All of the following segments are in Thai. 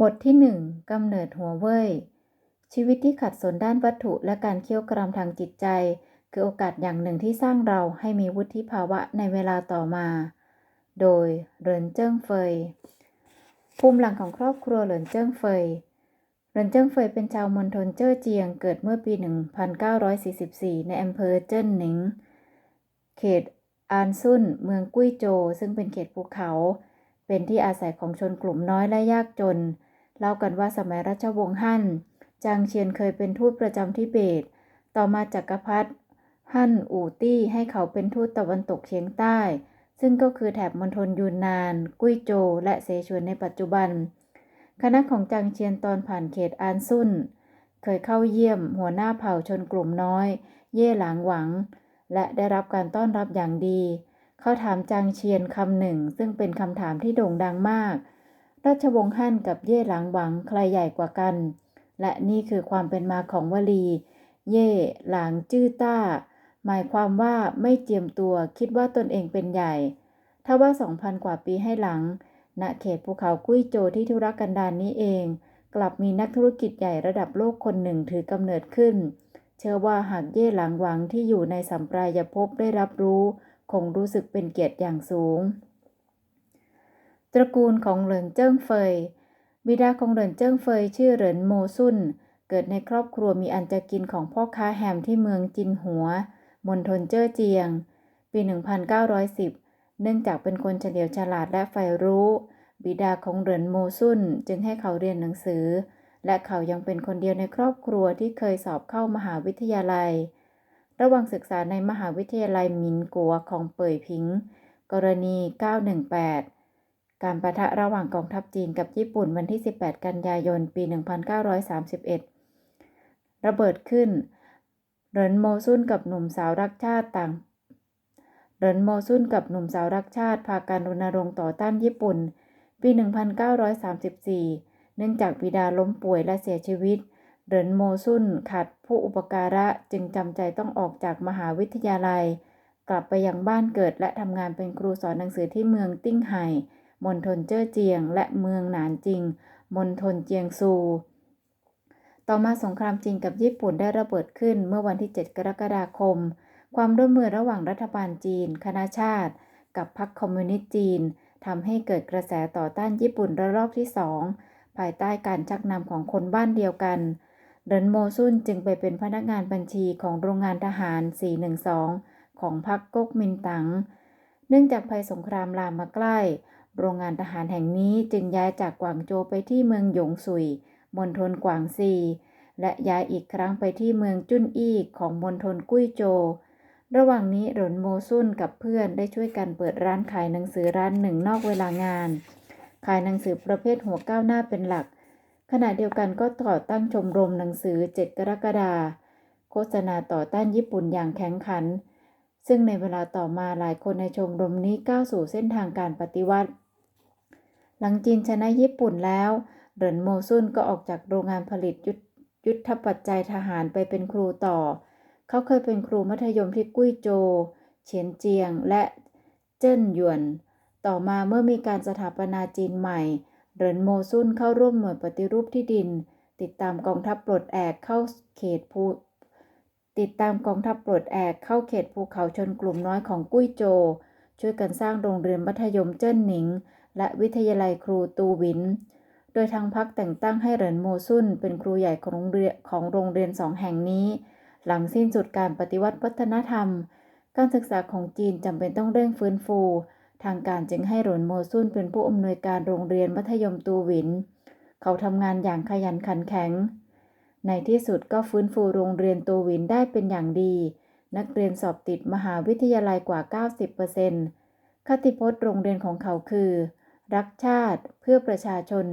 บทที่หนึ่งกำเนิดหัวเว่ย ชีวิตที่ขัดสนด้านวัตถุและการเคี่ยวกรามทางจิตใจ คือโอกาสอย่างหนึ่งที่สร้างเราให้มีวุฒิภาวะในเวลาต่อมา โดยเหรินเจิ้งเฟย ภูมิหลังของครอบครัวเหรินเจิ้งเฟยเหรินเจิ้งเฟยเป็นชาวมณฑลเจ้อเจียง เกิดเมื่อปี 1944 ในอำเภอเจิ้นหนิง เขตอานซุนเมืองกุ้ยโจวซึ่งเป็นเขตภูเขา เป็นที่อาศัยของชนกลุ่มน้อยและยากจน เล่ากันว่าสมัยรัชวงศ์ฮั่น จางเชียนเคยเป็นทูตประจำทิเบต ต่อมาจักรพรรดิฮั่นอู่ตี้ให้เขาเป็นทูตตะวันตกเฉียงใต้ ซึ่งก็คือแถบมณฑลยูนนาน กุ้ยโจวและเสฉวนในปัจจุบัน คณะของจางเชียนตอนผ่านเขตอานซุนเคยเข้าเยี่ยมหัวหน้าเผ่าชนกลุ่มน้อย เย่หลางหวัง และได้รับการต้อนรับอย่างดี เขาถามจางเชียนคำหนึ่ง ซึ่งเป็นคำถามที่โด่งดังมาก ราชวงศ์ฮั่นกับเย่หลางหวังใครใหญ่กว่ากัน และนี่คือความเป็นมาของวลี เย่หลางจื้อต้า หมายความว่าไม่เจียมตัวคิดว่าตนเองเป็นใหญ่ ถ้าว่าสองพันกว่าปีให้หลัง ณเขตภูเขากุ้ยโจที่ทุรกันดารนนี้เอง กลับมีนักธุรกิจใหญ่ระดับโลกคนหนึ่งถือกำเนิดขึ้น เชื่อว่าหากเย่หลังหวังที่อยู่ในสัมปรายภพได้รับรู้ คงรู้สึกเป็นเกียรติอย่างสูง ตระกูลของเหรินเจิ้งเฟย บิดาของเหรินเจิ้งเฟยชื่อเหรินโมซุนเกิดในครอบครัวมีอันจะกินของพ่อค้าแฮมที่เมืองจินหัว มณฑลเจ้อเจียง ปี 1910 เนื่องจากเป็นคนเฉลียวฉลาดและใฝ่รู้ บิดาของเหรินโมซุนจึงให้เขาเรียนหนังสือ และเขายังเป็นคนเดียวในครอบครัวที่เคยสอบเข้ามหาวิทยาลัย ระหว่างศึกษาในมหาวิทยาลัยมินกัวของเป่ยผิง กรณี 918 การประทะระหว่างกองทัพจีนกับญี่ปุ่นวันที่ 18 กันยายน ปี 1931 ระเบิดขึ้น เหรินโมซุนกับหนุ่มสาวรักชาติต่าง เหรินโมซุนกับหนุ่มสาวรักชาติ พาการรณรงค์ต่อต้านญี่ปุ่น ปี 1934 เนื่องจากบิดาล้มป่วยและเสียชีวิต เหรินโมซุนขาดผู้อุปการะจึงจำใจต้องออกจากมหาวิทยาลัย กลับไปยังบ้านเกิดและทำงานเป็นครูสอนหนังสือที่เมืองติ้งไห่ มณฑลเจ้อเจียง และเมืองหนานจิงมณฑลเจียงซู ต่อมาสงครามจีนกับญี่ปุ่นได้ระเบิดขึ้นเมื่อวันที่ 7 กรกฎาคม ความร่วมมือระหว่างรัฐบาลจีน คณะชาติ กับพรรคคอมมิวนิสต์จีนทำให้เกิดกระแสต่อต้านญี่ปุ่นระลอกที่สองภายใต้การชักนำของคนบ้านเดียวกันเดินโมซุนจึงไปเป็นพนักงานบัญชีของโรงงานทหาร 412 ของพรรคก๊กมินตั๋ง เนื่องจากภัยสงครามลามมาใกล้ โรงงานทหารแห่งนี้จึงย้ายจากกวางโจวไปที่เมืองหยงซุยมณฑลกวางซี และย้ายอีกครั้งไปที่เมืองจุนอี้ของมณฑลกุ้ยโจวระหว่างนี้หลนโมซุนกับเพื่อนได้ช่วยกันเปิดร้านขายหนังสือร้านหนึ่งนอกเวลางาน ขายหนังสือประเภทหัวก้าวหน้าเป็นหลัก ขณะเดียวกันก็ต่อตั้งชมรมหนังสือ 7 กรกฎาคมโฆษณาต่อต้านญี่ปุ่นอย่างแข็งขัน ซึ่งในเวลาต่อมาหลายคนในชมรมนี้ก้าวสู่เส้นทางการปฏิวัติ หลังจีนชนะญี่ปุ่นแล้ว เหรินโมซุนก็ออกจากโรงงานผลิตยุทยุทธปัจจัยทหารไปเป็นครูต่อ เขาเคยเป็นครูมัธยมที่กุ้ยโจวเฉียนเจียงและเจิ้นหยวน ต่อมาเมื่อมีการสถาปนาจีนใหม่ เหรินโมซุนเข้าร่วมหน่วยปฏิรูปที่ดิน ติดตามกองทัพปลดแอกเข้าเขตภูติดตามกองทัพปลดแอกเข้าเขตภูเขาชนกลุ่มน้อยของกุ้ยโจวช่วยกันสร้างโรงเรียนมัธยมเจิ้นหนิง และวิทยาลัยครูตูวิน โดยทางพรรคแต่งตั้งให้เหรินโมซุนเป็นครูใหญ่ของโรงเรียนของโรงเรียนสองแห่งนี้ หลังสิ้นสุดการปฏิวัติวัฒนธรรม การศึกษาของจีนจำเป็นต้องเร่งฟื้นฟู ทางการจึงให้เหรินโมซุนเป็นผู้อำนวยการโรงเรียนมัธยมตูวิน เขาทำงานอย่างขยันขันแข็ง ในที่สุดก็ฟื้นฟูโรงเรียนตูวินได้เป็นอย่างดี นักเรียนสอบติดมหาวิทยาลัยกว่า 90%คติพจน์โรงเรียนของเขาคือ รักชาติเพื่อประชาชน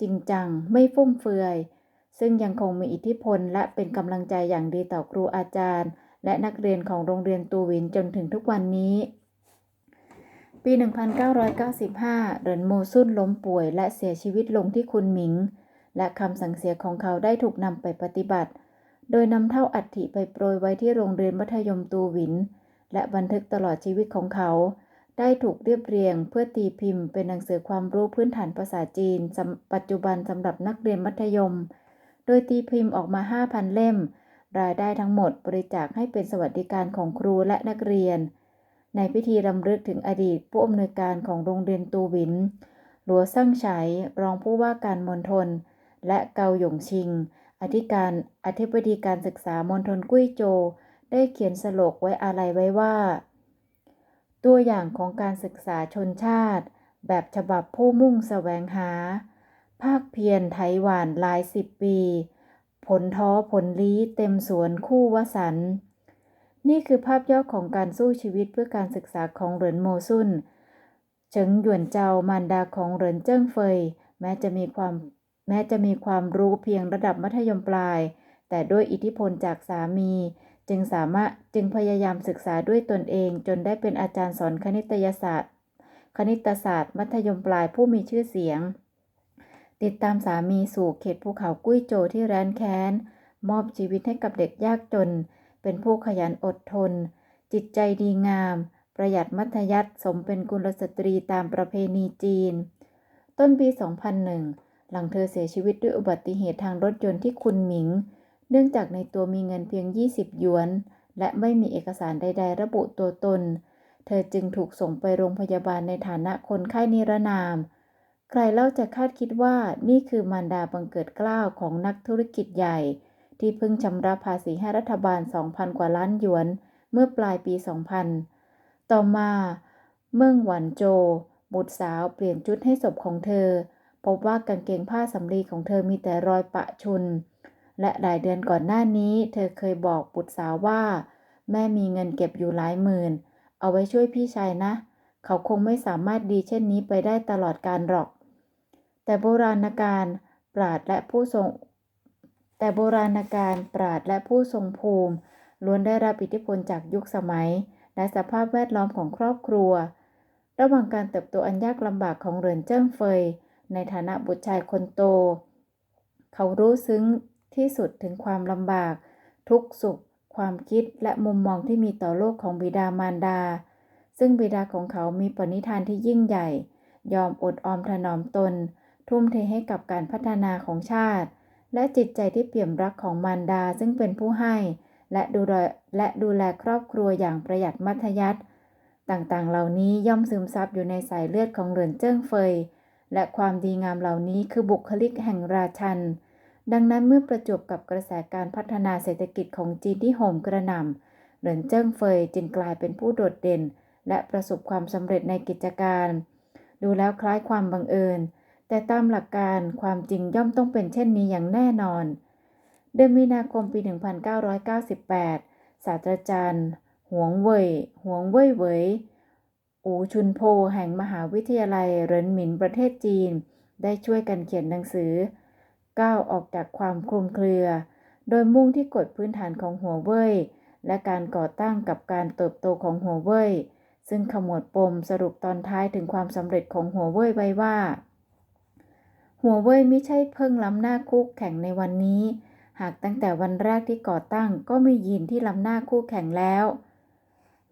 จริงจังไม่ฟุ่มเฟือย ซึ่งยังคงมีอิทธิพลและเป็นกำลังใจอย่างดีต่อครูอาจารย์ และนักเรียนของโรงเรียนตูวินจนถึงทุกวันนี้ ปี 1995 เหรินโมซุนล้มป่วยและเสียชีวิตลงที่คุนหมิง และคำสั่งเสียของเขาได้ถูกนำไปปฏิบัติ โดยนำเท่าอัฐิไปโปรยไว้ที่โรงเรียนมัธยมตูวิน และบันทึกตลอดชีวิตของเขา ได้ถูกเรียบเรียงเพื่อตีพิมพ์ เป็นหนังสือความรู้พื้นฐานภาษาจีน ปัจจุบันสำหรับนักเรียนมัธยม โดยตีพิมพ์ออกมา 5,000 เล่ม รายได้ทั้งหมดบริจาคให้เป็นสวัสดิการของครูและนักเรียน ในพิธีรำลึกถึงอดีตผู้อำนวยการของโรงเรียนตูวิน หลัวซั่งไฉรองผู้ว่าการมณฑล และเกาหยงชิง อธิการอธิบดีการศึกษามณฑลกุ้ยโจวได้เขียนสโลกไว้อาลัยไว้ว่า ตัวอย่างของการศึกษาชนชาติ แบบฉบับผู้มุ่งแสวงหา ภาคเพียรไถหวานหลายสิบปี ผลท้อผลลี้เต็มสวนคู่วสัน นี่คือภาพย่อของการสู้ชีวิตเพื่อการศึกษาของเหรินโมซุนเฉิงหยวนเจาการดาของเหรินเจิ้งเฟย แม้จะมีความแม้จะมีความรู้เพียงระดับมัธยมปลาย แต่ด้วยอิทธิพลจากสามี จึงสามารถจึงพยายามศึกษาด้วยตนเอง จนได้เป็นอาจารย์สอนคณิตศาสตร์ คณิตศาสตร์ มัธยมปลายผู้มีชื่อเสียง ติดตามสามีสู่เขตภูเขากุ้ยโจวที่แร้นแค้น มอบชีวิตให้กับเด็กยากจน เป็นผู้ขยันอดทน จิตใจดีงาม ประหยัดมัธยัติสมเป็นกุลสตรีตามประเพณีจีน ต้นปี 2001 หลังเธอเสียชีวิตด้วยอุบัติเหตุทางรถยนต์ที่คุนหมิง เนื่องจากในตัวมีเงินเพียง 20 หยวน และไม่มีเอกสารใด ๆ ระบุตัวตน เธอจึงถูกส่งไปโรงพยาบาลในฐานะคนไข้นิรนาม ใครเล่าจะคาดคิดว่านี่คือมารดาบังเกิดกล้าวของนักธุรกิจใหญ่ ที่เพิ่งชำระภาษีให้รัฐบาล 2,000 กว่าล้านหยวน เมื่อปลายปี 2000 ต่อมาเมืองหวันโจ บุตรสาวเปลี่ยนชุดให้ศพของเธอ พบว่ากางเกงผ้าสำลีของเธอมีแต่รอยปะชุน และหลายเดือนก่อนหน้านี้ เธอเคยบอกบุตรสาวว่า แม่มีเงินเก็บอยู่หลายหมื่น เอาไว้ช่วยพี่ชายนะ เขาคงไม่สามารถดีเช่นนี้ไปได้ตลอดการหรอก แต่โบราณการปราดและผู้ทรง แต่โบราณการปราดและผู้ทรงภูมิล้วนได้รับอิทธิพลจากยุคสมัย และสภาพแวดล้อมของครอบครัว ระหว่างการเติบโตอันยากลำบากของเหรินเจิ้งเฟย ในฐานะบุตรชายคนโต เขารู้ซึ้ง ที่สุดถึงความลำบาก ทุกสุข ความคิดและมุมมองที่มีต่อโลกของบิดามารดา ซึ่งบิดาของเขามีปณิธานที่ยิ่งใหญ่ ยอมอดออมถนอมตน ทุ่มเทให้กับการพัฒนาของชาติ และจิตใจที่เปี่ยมรักของมารดาซึ่งเป็นผู้ให้ และดูแลและดูแลครอบครัวอย่างประหยัดมัธยัติต่างๆ เหล่านี้ย่อมซึมซับอยู่ในสายเลือดของเหรินเจิ้งเฟย และความดีงามเหล่านี้คือบุคลิกแห่งราชัน ดังนั้นเมื่อประจวบกับกระแสการพัฒนาเศรษฐกิจของจีนที่โหมกระหน่ำเหรินเจิ้งเฟยจึงกลายเป็นผู้โดดเด่น และประสบความสำเร็จในกิจการ ดูแล้วคล้ายความบังเอิญ แต่ตามหลักการความจริงย่อมต้องเป็นเช่นนี้อย่างแน่นอน เดือนมีนาคมปี 1998 ศาสตราจารย์หวงเว่ยหวงเว่ยเหวยอูชุนโพแห่งมหาวิทยาลัยเหรินหมินประเทศจีน ได้ช่วยกันเขียนหนังสือ ก้าวออกจากความคลุมเครือ โดยมุ่งที่กฎพื้นฐานของหัวเว่ยและการก่อตั้งกับการเติบโตของหัวเว่ยซึ่งขมวดปมสรุปตอนท้ายถึงความสำเร็จของหัวเว่ยไว้ว่า หัวเว่ยไม่ใช่เพิ่งล้ำหน้าคู่แข่งในวันนี้ หากตั้งแต่วันแรกที่ก่อตั้งก็มียินที่ล้ำหน้าคู่แข่งแล้ว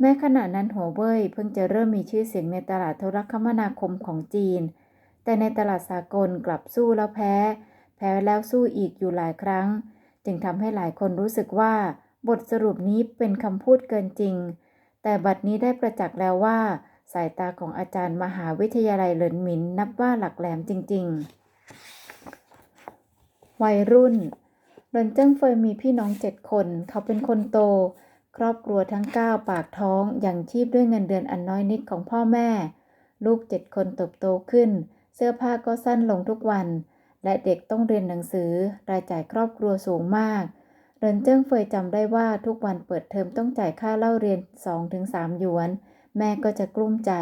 แม้ขณะนั้นหัวเว่ยเพิ่งจะเริ่มมีชื่อเสียงในตลาดโทรคมนาคมของจีน แต่ในตลาดสากลกลับสู้แล้วแพ้ แพ้แล้วสู้อีกอยู่หลายครั้ง จึงทำให้หลายคนรู้สึกว่า บทสรุปนี้เป็นคำพูดเกินจริง แต่บัดนี้ได้ประจักษ์แล้วว่า สายตาของอาจารย์มหาวิทยาลัยเหลินหมินนับว่าหลักแหลมจริง ๆ วัยรุ่นเหรินเจิ้งเฟยมีพี่น้องเจ็ดคน เขาเป็นคนโต ครอบครัวทั้งเก้าปากท้องอย่างชีพด้วยเงินเดือนอันน้อยนิดของพ่อแม่ ลูกเจ็ดคนเติบโตขึ้น เสื้อผ้าก็สั้นลงทุกวัน และเด็กต้องเรียนหนังสือ รายจ่ายครอบครัวสูงมากเรินเจิ้งเฟยจำได้ว่าทุกวันเปิดเทอมต้องจ่ายค่าเล่าเรียน 2-3 หยวน แม่ก็จะกลุ้มใจ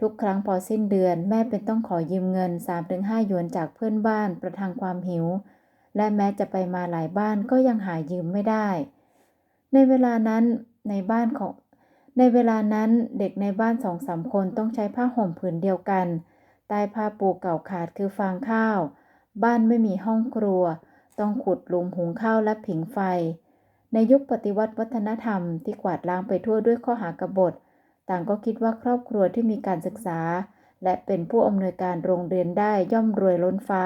ทุกครั้งพอสิ้นเดือน แม่เป็นต้องขอยืมเงิน 3-5 หยวนจากเพื่อนบ้านประทังความหิว และแม้จะไปมาหลายบ้านก็ยังหายืมไม่ได้ ในเวลานั้นในบ้านของ ในเวลานั้นเด็กในบ้านสองสามคนต้องใช้ผ้าห่มผืนเดียวกันใต้ผ้าปูเก่าขาดคือฟางข้าว บ้านไม่มีห้องครัว ต้องขุดหลุมหุงข้าวและผิงไฟ ในยุคปฏิวัติวัฒนธรรมที่กวาดล้างไปทั่วด้วยข้อหากบฏ ต่างก็คิดว่าครอบครัวที่มีการศึกษา และเป็นผู้อำนวยการโรงเรียนได้ย่อมรวยล้นฟ้า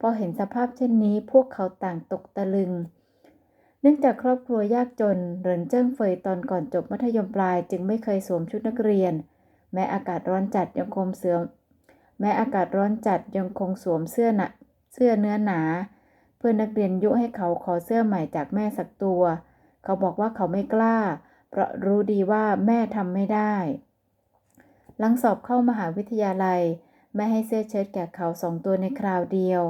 พอเห็นสภาพเช่นนี้พวกเขาต่างตกตะลึง เนื่องจากครอบครัวยากจนเหรินเจิ้งเฟยตอนก่อนจบมัธยมปลายจึงไม่เคยสวมชุดนักเรียน แม้อากาศร้อนจัดยังคงเสือแม้อากาศร้อนจัดยังคงสวมเสื้อหนะ เสื้อเนื้อหนา เพื่อนนักเรียนยุให้เขาขอเสื้อใหม่จากแม่สักตัว เขาบอกว่าเขาไม่กล้า เพราะรู้ดีว่าแม่ทำไม่ได้ หลังสอบเข้ามหาวิทยาลัย แม่ให้เสื้อเชิ้ตแก่เขาสองตัวในคราวเดียว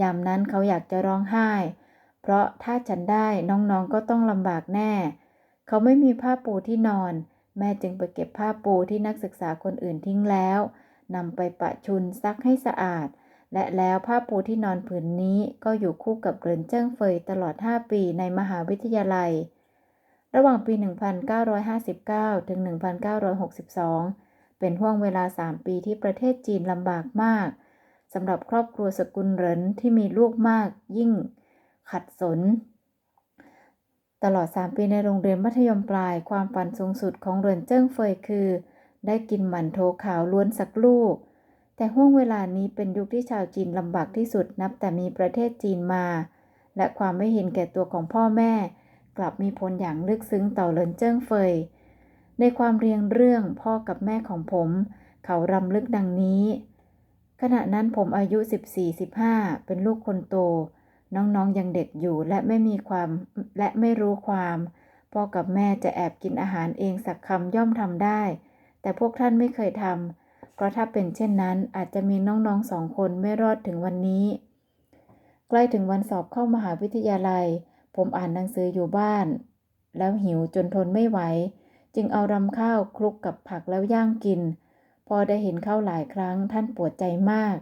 ยามนั้นเขาอยากจะร้องไห้ เพราะถ้าฉันได้น้องๆก็ต้องลำบากแน่ เขาไม่มีผ้าปูที่นอน แม่จึงไปเก็บผ้าปูที่นักศึกษาคนอื่นทิ้งแล้วนำไปปะชุนซักให้สะอาด และแล้วผ้าปูที่นอนผืนนี้ก็อยู่คู่กับเรินเจิ้งเฟยตลอด 5 ปีในมหาวิทยาลัย ระหว่างปี 1959 ถึง 1962 เป็นห่วงเวลา 3 ปีที่ประเทศจีนลำบากมากสำหรับครอบครัวสกุลเหรินที่มีลูกมากยิ่งขัดสน ตลอด 3 ปีในโรงเรียนมัธยมปลายความฝันสูงสุดของเหรินเจิ้งเฟยคือ ได้กินหมันโถขาวล้วนสักลูก แต่ห่วงเวลานี้เป็นยุคที่ชาวจีนลำบากที่สุดนับแต่มีประเทศจีนมา และความไม่เห็นแก่ตัวของพ่อแม่ กลับมีผลอย่างลึกซึ้งต่อเหรินเจิ้งเฟย ในความเรียงเรื่องพ่อกับแม่ของผม เขารำลึกดังนี้ ขณะนั้นผมอายุ 14-15 เป็นลูกคนโต น้องๆยังเด็กอยู่และไม่มีความและไม่รู้ความพ่อกับแม่จะแอบกินอาหารเองสักคำย่อมทำได้ แต่พวกท่านไม่เคยทำ ราะถ้าเป็นเช่นนั้นอาจจะมีน้องๆสองคนไม่รอดถึงวันนี้ ใกล้ถึงวันสอบเข้ามหาวิทยาลัย ผมอ่านหนังสืออยู่บ้าน แล้วหิวจนทนไม่ไหว จึงเอารำข้าวคลุกกับผักแล้วย่างกิน พอได้เห็นข้าวหลายครั้งท่านปวดใจมาก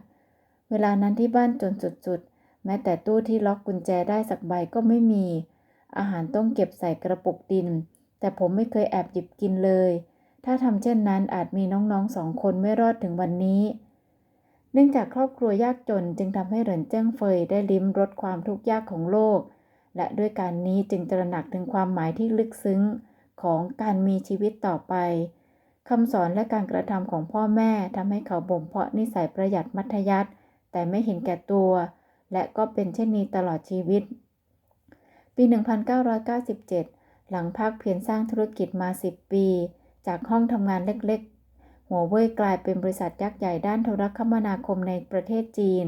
เวลานั้นที่บ้านจนสุดๆ แม้แต่ตู้ที่ล็อกกุญแจได้สักใบก็ไม่มี อาหารต้องเก็บใส่กระปุกดิน แต่ผมไม่เคยแอบหยิบกินเลย ถ้าทำเช่นนั้นอาจมีน้องๆสองคนไม่รอดถึงวันนี้ เนื่องจากครอบครัวยากจนจึงทำให้เหรินเจิ้งเฟยได้ลิ้มรสความทุกข์ยากของโลก และด้วยการนี้จึงตระหนักถึงความหมายที่ลึกซึ้งของการมีชีวิตต่อไปคำสอนและการกระทำของพ่อแม่ทำให้เขาบ่มเพาะนิสัยประหยัดมัธยัติ แต่ไม่เห็นแก่ตัว และก็เป็นเช่นนี้ตลอดชีวิต ปี 1997 หลังภาคเพียรสร้างธุรกิจมา 10 ปี จากห้องทำงานเล็กๆ หัวเว่ยกลายเป็นบริษัทยักษ์ใหญ่ด้านโทรคมนาคมในประเทศจีน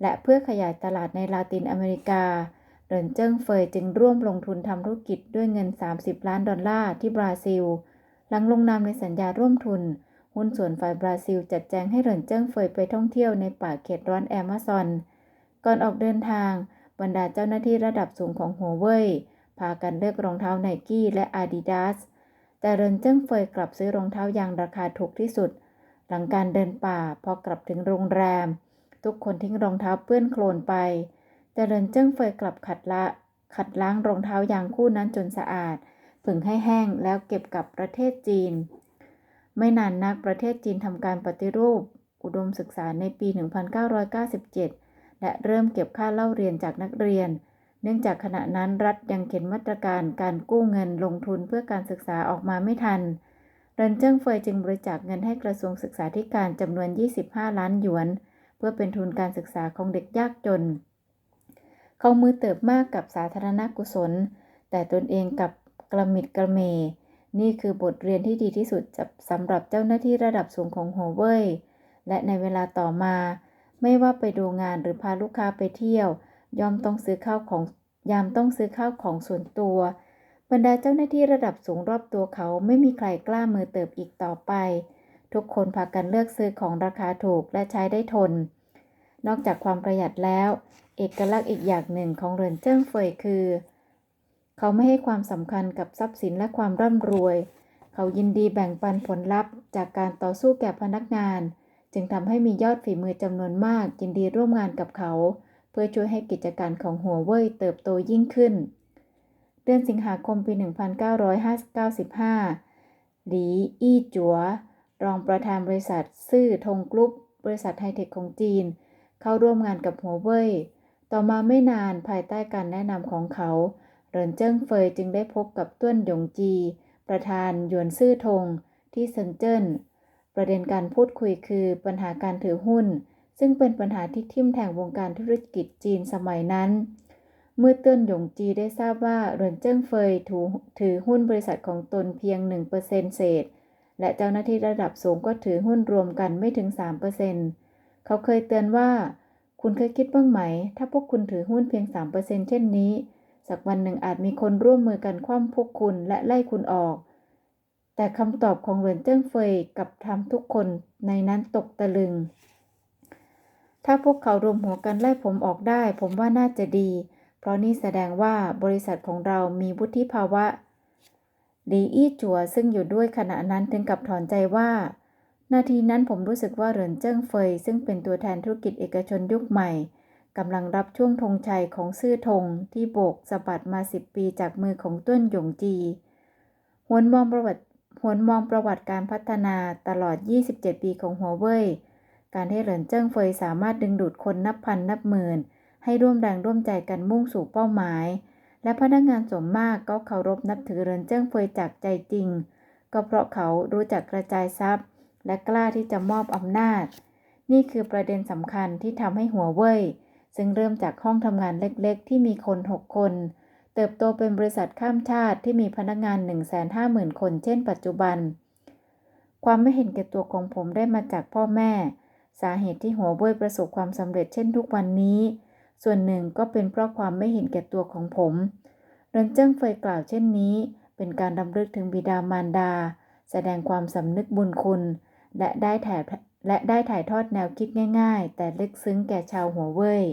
และเพื่อขยายตลาดในลาตินอเมริกาเหรินเจิ้งเฟยจึงร่วมลงทุนทำธุรกิจด้วยเงิน 30 ล้านดอลลาร์ที่บราซิล หลังลงนามในสัญญาร่วมทุน หุ้นส่วนฝ่ายบราซิลจัดแจงให้เหรินเจิ้งเฟยไปท่องเที่ยวในป่าเขตร้อนแอมะซอน ก่อนออกเดินทาง บรรดาเจ้าหน้าที่ระดับสูงของหัวเว่ยพากันเลือกรองเท้าไนกี้และอาดิดาส แต่เรินเจิ้งเฟยกลับซื้อรองเท้ายางราคาถูกที่สุด หลังการเดินป่าพอกลับถึงโรงแรม ทุกคนทิ้งรองเท้าเปื้อนโคลนไป แต่เรินเจิ้งเฟยกลับขัดละขัดล้างรองเท้ายางคู่นั้นจนสะอาด ผึ่งให้แห้งแล้วเก็บกับประเทศจีน ไม่นานนักประเทศจีนทำการปฏิรูป อุดมศึกษาในปี 1997 และเริ่มเก็บค่าเล่าเรียนจากนักเรียน เนื่องจากขณะนั้นรัฐยังเข็นมาตรการการกู้เงินลงทุนเพื่อการศึกษาออกมาไม่ทันเรินเจิ้งเฟยจึงบริจาคเงินให้กระทรวงศึกษาธิการจำนวน 25 ล้านหยวน เพื่อเป็นทุนการศึกษาของเด็กยากจน เขามือเติบมากกับสาธารณกุศล แต่ตนเองกับกระมิดกระเม นี่คือบทเรียนที่ดีที่สุดสำหรับเจ้าหน้าที่ระดับสูงของโฮเว่ยและในเวลาต่อมา ไม่ว่าไปดูงานหรือพาลูกค้าไปเที่ยว ยอมต้องซื้อข้าวของยามต้องซื้อข้าวของส่วนตัว บรรดาเจ้าหน้าที่ระดับสูงรอบตัวเขาไม่มีใครกล้ามือเติบอีกต่อไป ทุกคนพากันเลือกซื้อของราคาถูกและใช้ได้ทน นอกจากความประหยัดแล้ว เอกลักษณ์อีกอย่างหนึ่งของเหรินเจิ้งเฟยคือ เขาไม่ให้ความสำคัญกับทรัพย์สินและความร่ำรวย เขายินดีแบ่งปันผลลัพธ์ จากการต่อสู้แก่พนักงาน จึงทำให้มียอดฝีมือจำนวนมากยินดีร่วมงานกับเขา เพื่อช่วยให้กิจการของหัวเว่ยเติบโตยิ่งขึ้น เดือนสิงหาคมปี 1995 หลี อี้จัว รองประธานบริษัท ซื่อทงกรุ๊ป บริษัทไฮเทคของจีน เข้าร่วมงานกับหัวเว่ย ต่อมาไม่นานภายใต้การแนะนำของเขา เหรินเจิ้งเฟยจึงได้พบกับต้วนหยงจี ประธานหยวนซื่อทงที่เซินเจิ้น ประเด็นการพูดคุยคือปัญหาการถือหุ้น ซึ่งเป็นปัญหาที่ทิ่มแทงวงการธุรกิจจีนสมัยนั้น เมื่อเติ้นหยงจีได้ทราบว่าเหรินเจิ้งเฟยถูถือหุ้นบริษัทของตนเพียง 1%เศษ และเจ้าหน้าที่ระดับสูงก็ถือหุ้นรวมกันไม่ถึง 3%เขาเคยเตือนว่า คุณเคยคิดบ้างไหม ถ้าพวกคุณถือหุ้นเพียง 3%เช่นนี้ สักวันหนึ่งอาจมีคนร่วมมือกันคว่ำพวกคุณและไล่คุณออกแต่คำตอบของเหรินเจิ้งเฟยกับทำทุกคนในนั้นตกตะลึง ถ้าพวกเขารวมหัวกันไล่ผมออกได้ ผมว่าน่าจะดี เพราะนี่แสดงว่าบริษัทของเรามีวุฒิภาวะลีอี้จัวซึ่งอยู่ด้วยขณะนั้นถึงกับถอนใจว่า นาทีนั้นผมรู้สึกว่าเหรินเจิ้งเฟย ซึ่งเป็นตัวแทนธุรกิจเอกชนยุคใหม่กำลังรับช่วงธงชัยของซื่อธงที่โบกสะบัดมาสิบปีจากมือของต้นหยงจีหวนมองประวัติหวนมองประวัติการพัฒนาตลอด 27 ปีของหัวเว่ย การที่เหรินเจิ้งเฟยสามารถดึงดูดคนนับพันนับหมื่น ให้ร่วมแรงร่วมใจกันมุ่งสู่เป้าหมาย และพนักงานสมมากก็เคารพนับถือเหรินเจิ้งเฟยจากใจจริง ก็เพราะเขารู้จักกระจายทรัพย์ และกล้าที่จะมอบอำนาจ นี่คือประเด็นสำคัญที่ทำให้หัวเว่ยซึ่งเริ่มจากห้องทำงานเล็กๆ ที่มีคน 6 คน เติบโตเป็นบริษัทข้ามชาติที่มีพนักงาน 150,000 คนเช่นปัจจุบัน ความไม่เห็นแก่ตัวของผมได้มาจากพ่อแม่ สาเหตุที่หัวเว่ยประสบความสำเร็จเช่นทุกวันนี้ ส่วนหนึ่งก็เป็นเพราะความไม่เห็นแก่ตัวของผมเรินเจิ้งเฟยกล่าวเช่นนี้ เป็นการดำลึกถึงบิดามารดา แสดงความสำนึกบุญคุณ และได้ถ่ายและได้ถ่ายทอดแนวคิดง่าย ๆ แต่ลึกซึ้งแก่ชาวหัวเว่ย